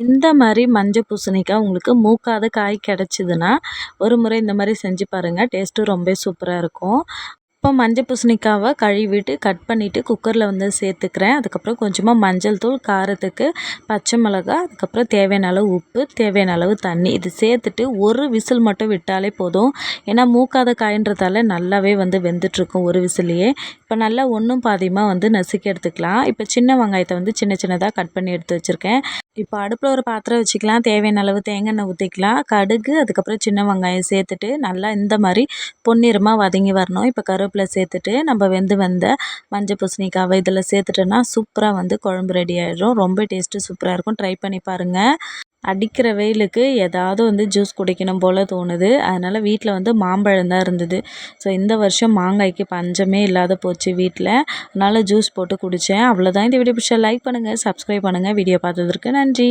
இந்த மாதிரி மஞ்சள் பூசணிக்காய் உங்களுக்கு மூக்காத காய் கிடச்சிதுன்னா ஒரு முறை இந்த மாதிரி செஞ்சு பாருங்கள் டேஸ்ட்டும் ரொம்ப சூப்பராக இருக்கும். இப்போ மஞ்சள் பூசணிக்காவை கழுவிட்டு கட் பண்ணிவிட்டு குக்கரில் வந்து சேர்த்துக்கிறேன். அதுக்கப்புறம் கொஞ்சமாக மஞ்சள் தூள் காரத்துக்கு பச்சை மிளகா அதுக்கப்புறம் தேவையான அளவு உப்பு தேவையான அளவு தண்ணி. இது சேர்த்துட்டு ஒரு விசில் மட்டும் விட்டாலே போதும். ஏன்னா மூக்காத காயின்றதால நல்லாவே வந்து வெந்துட்டுருக்கும் ஒரு விசிலையே இப்போ நல்லா ஒன்றும் பாதியமாக வந்து நசுக்கி எடுத்துக்கலாம். இப்போ சின்ன வெங்காயத்தை வந்து சின்ன சின்னதாக கட் பண்ணி எடுத்து வச்சுருக்கேன். இப்போ அடுப்பில் ஒரு பாத்திரம் வச்சுக்கலாம். தேவையான அளவு தேங்காய் எண்ணெய் ஊற்றிக்கலாம் கடுகு அதுக்கப்புறம் சின்ன வெங்காயம் சேர்த்துட்டு நல்லா இந்த மாதிரி பொன்னிறமாக வதங்கி வரணும். இப்போ கரு கருவேப்பிலை சேர்த்துட்டு நம்ம வெந்து வந்த மஞ்சள் பூசணிக்காவை இதில் சேர்த்துட்டோன்னா சூப்பராக வந்து குழம்பு ரெடி ஆகிடும் ரொம்ப டேஸ்ட்டு சூப்பராக இருக்கும். ட்ரை பண்ணி பாருங்கள் அடிக்கிற வெயிலுக்கு ஏதாவது வந்து ஜூஸ் குடிக்கணும் போல் தோணுது. அதனால் வீட்டில் வந்து மாம்பழம் தான் இருந்தது. ஸோ இந்த வருஷம் மாங்காய்க்கு பஞ்சமே இல்லாத போச்சு வீட்டில் அதனால் ஜூஸ் போட்டு குடித்தேன் அவ்வளோதான் இந்த வீடியோ பிடிச்சா லைக் பண்ணுங்கள் சப்ஸ்கிரைப் பண்ணுங்கள் வீடியோ பார்த்ததற்கு நன்றி.